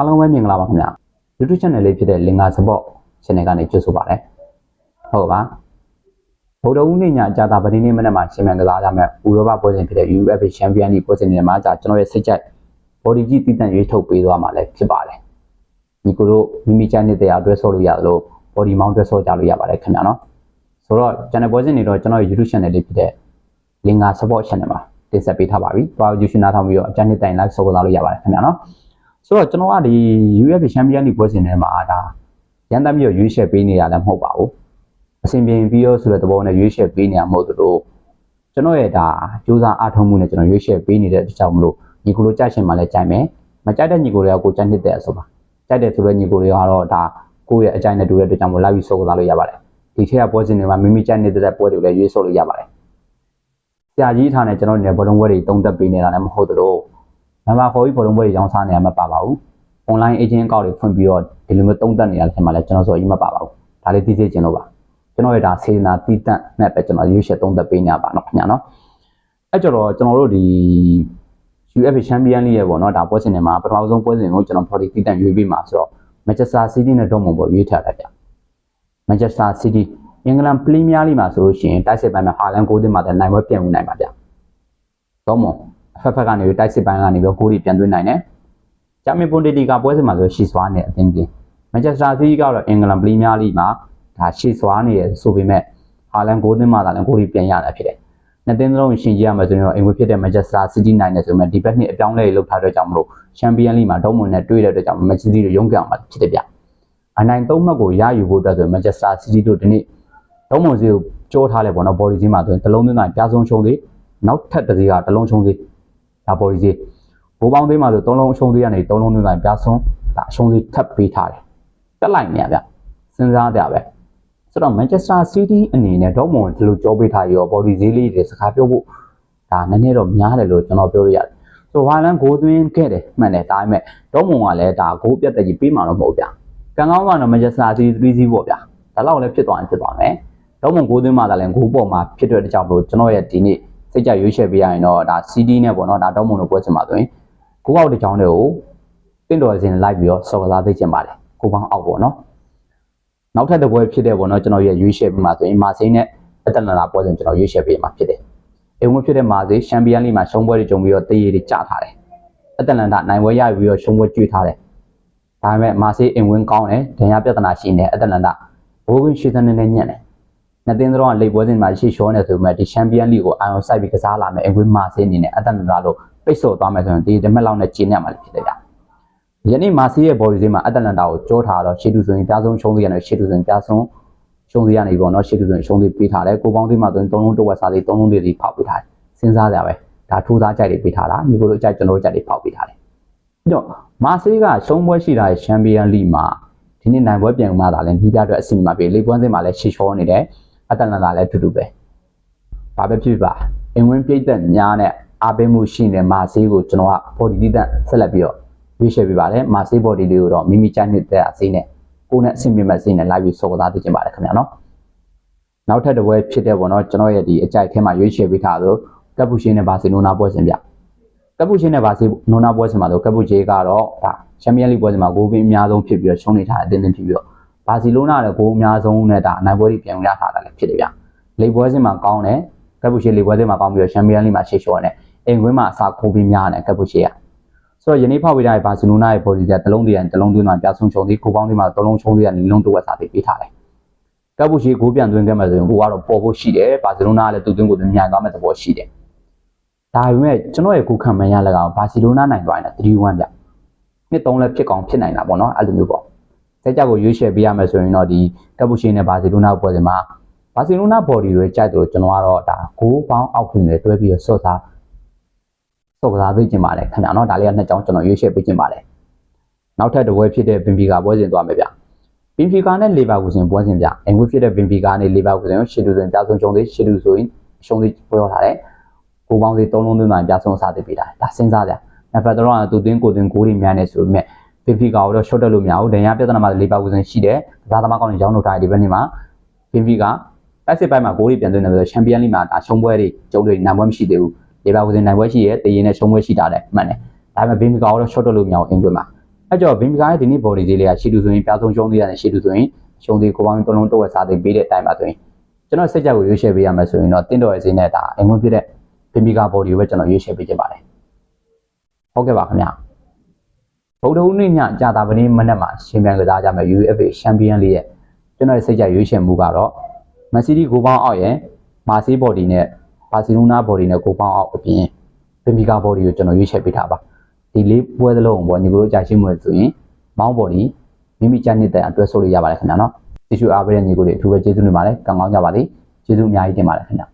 အားလုံးပဲမင်္ဂလာပါခင်ဗျာ YouTube channel လေးဖြစ်တဲ့ Linga Support channel ကနေကြိုဆိုပါရစေဟုတ်ပါဗုဒ္ဓဦးနေ့ညအကြတာပတိနေ့မနေ့မှာရှင်မြန်ကစားကြမဲ့ဥရောပပွဲစဉ်ဖြစ်တဲ့ UEFA Champion League ပွဲစဉ်တွေမှာကြာကျွန်တော်ရဲ့စိတ်ကြိုက် body ကြီးတည်တံ့ရွေးထုတ်ပေးသွားမှာလည်းဖြစ်ပါတယ်ညီကိုတို့မိမိချမ်းနေတဲ့အတွက်ဆော့လို့ရတယ်လို့ body mount အတွက်ဆော့ကြလို့ရပါတယ်ခင်ဗျာနော်ဆိုတော့ channel ပွဲစဉ်တွေတော့ကျွန်တော်ရဲ့ YouTube channel လေးဖြစ်တဲ့ Linga Support channel မှာတင်ဆက်ပေးထားပါပြီ။သွား YouTube နားထောင်ပြီးတော့အကြမ်းနှစ်တိုင် live ဆော့ကစားလို့ရပါတယ်ခင်ဗျာနော်။ ဆိုတော့ကျွန်တော်ကဒီ UEFA Champions League ပွဲစဉ်တွေမှာဒါရန်တမ်းပြီးတော့ရွေးချယ်ပေးနေရလည်းမဟုတ်ပါဘူး။အစဉ်ပြေပြီးတော့ဆိုတဲ့သဘောနဲ့ရွေးချယ်ပေးနေရမဟုတ်သလိုကျွန်တော်ရဲ့ဒါစူးစမ်းအားထုတ်မှုနဲ့ကျွန်တော်ရွေးချယ်ပေးနေတဲ့အတွက်ကြောင့်မလို့ညီကိုလိုကြိုက်ရှင်မှလည်းကြိုက်မယ်။မကြိုက်တဲ့ညီကိုတွေကကိုကြိုက်နေတဲ့ဆိုပါ။ကြိုက်တဲ့ဆိုတဲ့ညီကိုတွေကတော့ဒါကိုယ့်ရဲ့အကြိုက်နဲ့တူတဲ့အတွက်ကြောင့်မလို့ live ပြီးဆော့ကစားလို့ရပါတယ်။ဒီထက်ကပွဲစဉ်တွေမှာမိမိကြိုက်နေတဲ့ပွဲတွေလည်းရွေးဆော့လို့ရပါတယ်။ဆရာကြီးထားနဲ့ကျွန်တော်တို့နေဘောလုံးပွဲတွေတုံးသက်ပေးနေတာလည်းမဟုတ်သလို နံပါတ်4ကြီးဘောလုံးပွဲတွေရောင်းစားနေရမှာပါပါဘူး။ online agent အကောင့်တွေဖွင့်ပြီးတော့ဒီလိုမျိုးတုံးသက်နေတာလည်းမှလည်းကျွန်တော်ဆိုရင်မပါပါဘူး။ဒါလေးသိစေချင်လို့ပါ။ကျွန်တော်ရဲ့ဒါစေနာတီးတန့်နဲ့ပဲကျွန်တော်ရွေးချယ်တုံးသက်ပေးနေရပါတော့ခင်ဗျာနော်။အဲ့ကြတော့ကျွန်တော်တို့ဒီ UEFA Champions League ရဲ့ပေါ့နော်ဒါပွဲစဉ်တွေမှာပထမဆုံးပွဲစဉ်ကိုကျွန်တော် body တီးတန့်ရွေးပေးမှာဆိုတော့ Manchester City နဲ့ Dortmund ပေါ်ရွေးထားတယ်ဗျ။ Manchester City အင်္ဂလန်ပရီးမီးယားလိမှာဆိုလို့ရှိရင်တိုက်စစ်ပိုင်းမှာဟာလန်ကိုးတင်မှာတဲ့နိုင်ပွဲပြန်ဝင်နိုင်ပါဗျ။တော့မအ ဖက်ဖက်ကနေပြီးတိုက်စစ်ပိုင်းကနေပြီးဂိုးတွေပြန်သွင်းနိုင်တယ်။ဂျာမန်ပွန်တီတီကပွဲစဉ်မှာဆိုရှီဆွားနေအသင်းပြင်မန်ချက်စတာစီးကတော့အင်္ဂလန်ပရီးမီးယားလိမှာဒါရှီဆွားနေရဆိုပေမဲ့ဟာလန်ကိုးတင်မှာလည်းဂိုးတွေပြန်ရတာဖြစ်တယ်။နှစ်သင်းလုံးရှင်ကြည့်ရမှာဆိုရင်တော့အင်္ဂလိပ်ဖြစ်တဲ့မန်ချက်စတာစီးတီးနိုင်တယ်ဆိုပေမဲ့ဒီဘက်နှစ်အပြောင်းအလဲတွေလုပ်ထားတဲ့ကြောင့်မလို့ချန်ပီယံလိမှာဒေါမွန်နဲ့တွေ့တဲ့အတွက်ကြောင့်မန်ချက်စတီတို့ရုံးပြောင်းမှာဖြစ်တယ်ဗျ။အနိုင်သုံးမှတ်ကိုရယူဖို့အတွက်ဆိုမန်ချက်စတာစီးတီတို့ဒီနေ့ဒေါမွန်စီကိုကြောထားလဲပေါ့နော်ဘော်ဒီကြီးမှာဆိုရင်တလုံးသွင်းတိုင်းပြားဆုံးရှုံးသေးနောက်ထပ်တစ်စီးကတလုံးရှုံးသေး ဒါဘော်ဒီကြီးဘိုးပေါင်းသေးမှာဆိုသုံးလုံးရှုံးသေးကနေသုံးလုံးသွင်းတိုင်းပြားဆုံးဒါအရှုံးသေးထပ်ပေးထားတယ်တက်လိုက်နေရဗျစဉ်းစားကြပဲဆိုတော့ Manchester City အနေနဲ့ဒေါမွန်ဒီလိုကြောပေးထားရောဘော်ဒီဈေးလေးတွေစကားပြောဖို့ဒါနည်းနည်းတော့များတယ်လို့ကျွန်တော်ပြောလို့ရတယ်ဆိုတော့ဟာလန်ဂိုးသွင်းခဲ့တယ်မှန်တယ်ဒါပေမဲ့ဒေါမွန်ကလည်းဒါဂိုးပြတ်တဲ့ကြီးပေးမှာတော့မဟုတ်ဗျကံကောင်းကတော့ Manchester City 3-0ပေါ့ဗျဒါတော့လည်းဖြစ်သွားရင်ဖြစ်သွားမယ်တော့မဂိုးသွင်းမှသာလည်းဂိုးပေါ်မှာဖြစ်တဲ့ကြောင့်လို့ကျွန်တော်ရဲ့ဒီနေ့ စိတ်ကြရွေးချယ်ပေးရရင်တော့ဒါ CD နဲ့ပေါ့နော်ဒါတော့မလို့ပွဲချင်ပါဆိုရင်ဂိုးအောက်တစ်ချောင်းတွေကိုတင့်တော်စင်လိုက်ပြီးတော့စော်ကစားသိချင်ပါတယ်ဂိုးပေါင်းအောက်ပေါ့နော်နောက်ထပ်တစ်ပွဲဖြစ်တဲ့ပေါ့နော်ကျွန်တော်ရဲ့ရွေးချယ်ပြီးမှဆိုရင်မာစိန်းနဲ့အတလန်လာပွဲစဉ်ကျွန်တော်ရွေးချယ်ပေးမှာဖြစ်တယ်အိမ်ဝင်ဖြစ်တဲ့မာစိန်းချန်ပီယံလိမှာရှုံးပွဲတွေကြုံပြီးတော့တရေတွေကျထားတယ်အတလန်တာနိုင်ပွဲရပြီးတော့ရှုံးပွဲကျွေးထားတယ်ဒါပေမဲ့မာစိန်းအိမ်ဝင်ကောင်းတယ်ဒဏ်ရာပြဿနာရှိနေအတလန်တာဘိုးကင်းရှေ့သန်းနေနဲ့ညံ့တယ် နှစ်သင်းတော့လိပ်ပွဲစဉ်မှာရှေ့ရှောနေဆိုပေမဲ့ဒီချန်ပီယံလိကိုအာရုံစိုက်ပြီးကစားလာမယ်အင်ကွင်းမာဆေးအနေနဲ့အတန်တရာလို့ပိတ်ဆို့သွားမယ်ဆိုရင်ဒီတမက်လောက်နဲ့ကျင်းရမှာဖြစ်တယ်ဗျ။ယနေ့မာဆေးရဲ့ body ဈေးမှာအတလန်တာကိုကြောထားတော့ရှေ့တူဆိုရင်ပြားဆုံးရှုံးသေးရတယ်ရှေ့တူဆိုရင်ပြားဆုံးရှုံးသေးရနေပေါ့နော်ရှေ့တူဆိုရင်ရှုံးသေးပေးထားတယ်ကိုပေါင်းသေးမှာဆိုရင်သုံးလုံးတစ်ဝက်စားသေးသုံးလုံးသေးစီဖောက်ပေးထားတယ်စဉ်းစားကြပဲဒါထိုးသားကြိုက်တွေပေးထားတာဒီလိုလိုကြိုက်ကျွန်တော်တို့ကြိုက်တွေဖောက်ပေးထားတယ်ပြီးတော့မာဆေးကရှုံးပွဲရှိတာရဲ့ချန်ပီယံလိမှာဒီနေ့နိုင်ပွဲပြန်မှသာလဲပြီးပြအတွက်အဆင်မှာပြေလိပ်ပွဲစဉ်မှာလဲရှေ့ချောနေတယ် အတလန်တာလည်းအတူတူပဲဘာပဲဖြစ်ပါအင်ဝင်ပြိတ်သက်များနဲ့အားပေးမှုရှိနေမာဆေးကိုကျွန်တော်က body တိတက်ဆက်လက်ပြီးတော့ရွေးချယ်ပေးပါတယ်မာဆေး body လေးကိုတော့မိမိကြိုက်နေတဲ့ဆေးနဲ့ကိုယ်နဲ့အဆင်ပြေမဲ့ဆေးနဲ့ live ပြီးစော်ကစားသိချင်ပါတယ်ခင်ဗျာနော်နောက်ထပ်တစ်ပွဲဖြစ်တဲ့ပေါ့နော်ကျွန်တော်ရဲ့ဒီအကြိုက်ထဲမှာရွေးချယ်ပေးထားဆိုကပ်ပူရှင်းနဲ့ဘာစီလိုနာပွဲစဉ်ဗျကပ်ပူရှင်းနဲ့ဘာစီလိုနာပွဲစဉ်မှာဆိုကပ်ပူချေကတော့ဒါချန်ပီယံလိပွဲစဉ်မှာဂိုးပင်အများဆုံးဖြစ်ပြီးတော့ရှုံးနေထားတဲ့အသင်းသင်းဖြစ်ပြီးတော့ ဘာစီလိုနာလည်းဂိုးအများဆုံးနဲ့ဒါအနိုင်ပွဲတွေပြန်ရထားတာလည်းဖြစ်တယ်ဗျလိပွဲစဉ်မှာကောင်းတယ်ကပ်ပူချေလိပွဲစဉ်မှာကောင်းပြီးတော့ချန်ပီယံလိမှာရှေ့လျှော့နေအိမ်ကွင်းမှာအစာခိုးပြီးများတယ်ကပ်ပူချေကဆိုတော့ယနေ့ဖောက်ပေးထားတဲ့ဘာစီလိုနာရဲ့ဘော်ဒီကတလုံးတည်းရတလုံးသွင်းမှပြဆုံးချုံသေးကိုပေါင်းသေးမှတလုံးချုံသေးရနီလုံးတစ်ဝက်စာသေးပေးထားတယ်ကပ်ပူချေကိုပြန်သွင်းခဲ့မှဆိုရင်ကိုကတော့ပေါ်ဖို့ရှိတယ်ဘာစီလိုနာကလည်းသူ့သွင်းကိုသူညံသွားမဲ့သဘောရှိတယ်ဒါပေမဲ့ကျွန်တော်ရဲ့ကိုခံမှန်ရလကောင်ဘာစီလိုနာနိုင်သွားရင်3-1ပြနှစ်သုံးလည်းဖြစ်ကောင်းဖြစ်နိုင်တာပေါ့နော်အဲ့လိုမျိုးပေါ့ စက်ကြောက်ကိုရွေးချယ်ပေးရမယ်ဆိုရင်တော့ဒီကပ်ပူချေနဲ့ဘာစီလိုနာပွဲစဉ်မှာဘာစီလိုနာ body တွေကြိုက်တယ်လို့ကျွန်တော်ကတော့ဒါဂိုးပေါင်းအောက်ပြင်တွေတွဲပြီးဆော့စားဆော့ကစားပေးခြင်းပါတယ်ခင်ဗျာနော်ဒါလေးကနှစ်ကြောင်းကျွန်တော်ရွေးချယ်ပေးခြင်းပါတယ်နောက်ထပ်တစ်ပွဲဖြစ်တဲ့ဘင်ဖီကာပွဲစဉ်သွားမယ်ဗျဘင်ဖီကာနဲ့လေဗာကူဆင်ပွဲစဉ်ဗျအင်ကွဖြစ်တဲ့ဘင်ဖီကာနဲ့လေဗာကူဆင်ကိုရှစ်လူဆိုရင်ပြဆုံးချုံသေးရှစ်လူဆိုရင်ရှုံးသေးပွဲရောက်ထားတယ်ကိုပေါင်းသေးသုံးလုံးသွင်းမှပြဆုံးစားသေးပေးတာဒါစဉ်းစားကြနံပါတ်3ကသူသွင်းကိုသွင်းကိုတွေများနေဆိုပေမဲ့ ဘင်ဖီကာကိုတော့ short တက်လို့မရဘူးဒဏ်ရာပြဿနာမှာလေဗာကူဆင်ရှိတယ်ကစားသမားကောင်းတွေရောင်းလို့ထားတယ်ဒီဘက်နေ့မှာဘင်ဖီကာတိုက်စစ်ပိုင်းမှာဂိုးတွေပြန်သွင်းတယ်ဆိုတော့ချန်ပီယံလိမှာဒါရှုံးပွဲတွေကျုံတွေနိုင်ပွဲမရှိသေးဘူးလေဘာကူစင်နိုင်ပွဲရှိရဲတည်ရင်နဲ့ရှုံးပွဲရှိတာလည်းမှန်တယ်ဒါပေမဲ့ဘင်မီကာကတော့ short တော့လို့မရအောင်အင်ကွင်းမှာအဲ့ကြောင့်ဘင်ဘီကာရဲ့ဒီနေ့ body သေးလေးကရှီတူဆိုရင်ပြားဆုံးရှုံးသေးရတယ်ရှီတူဆိုရင်ရှုံးသေးကိုပေါင်းတစ်လုံးတော့ဝက်စားသေးပေးတဲ့အတိုင်းပါဆိုရင်ကျွန်တော်စိတ်ကြက်ကိုရွေးချယ်ပေးရမယ်ဆိုရင်တော့တင်းတော်ရဲ့ဈေးနဲ့ဒါအင်ဝင်ဖြစ်တဲ့ဘင်ဘီကာ body ကိုပဲကျွန်တော်ရွေးချယ်ပေးချင်ပါတယ်ဟုတ်ကဲ့ပါခင်ဗျာ ဗုဒ္ဓဟူးနေ့ညကြာတာပတင်းမနက်မှာရှင်ပြန်ကစားကြမယ် UEFA Champion လေးရဲ့ကျွန်တော်ရဲ့စိတ်ကြက်ရွေးချယ်မှုကတော့ Man City ကိုပေါင်းအောက်ရဲ့မာဆေး body နဲ့ဘာစီလိုနာ body နဲ့ကိုပေါင်းအောက်အပြင်ဘင်ဘီကာ body ကိုကျွန်တော်ရွေးချယ်ပေးထားပါဒီလေးပွဲသလုံးပေါ့ညီကိုတို့ကြာရှင်းမှုဆိုရင်မောင်းပေါ်ဒီမိမိကြက်နှစ်တဲ့အတွက်ဆိုလို့ရပါတယ်ခင်ဗျာနော်ကျေးဇူးအားပေးတဲ့ညီကိုတွေအထူးပဲကျေးဇူးတင်ပါတယ်ကောင်းကောင်းကြပါသည်ကျေးဇူးအများကြီးတင်ပါတယ်ခင်ဗျာ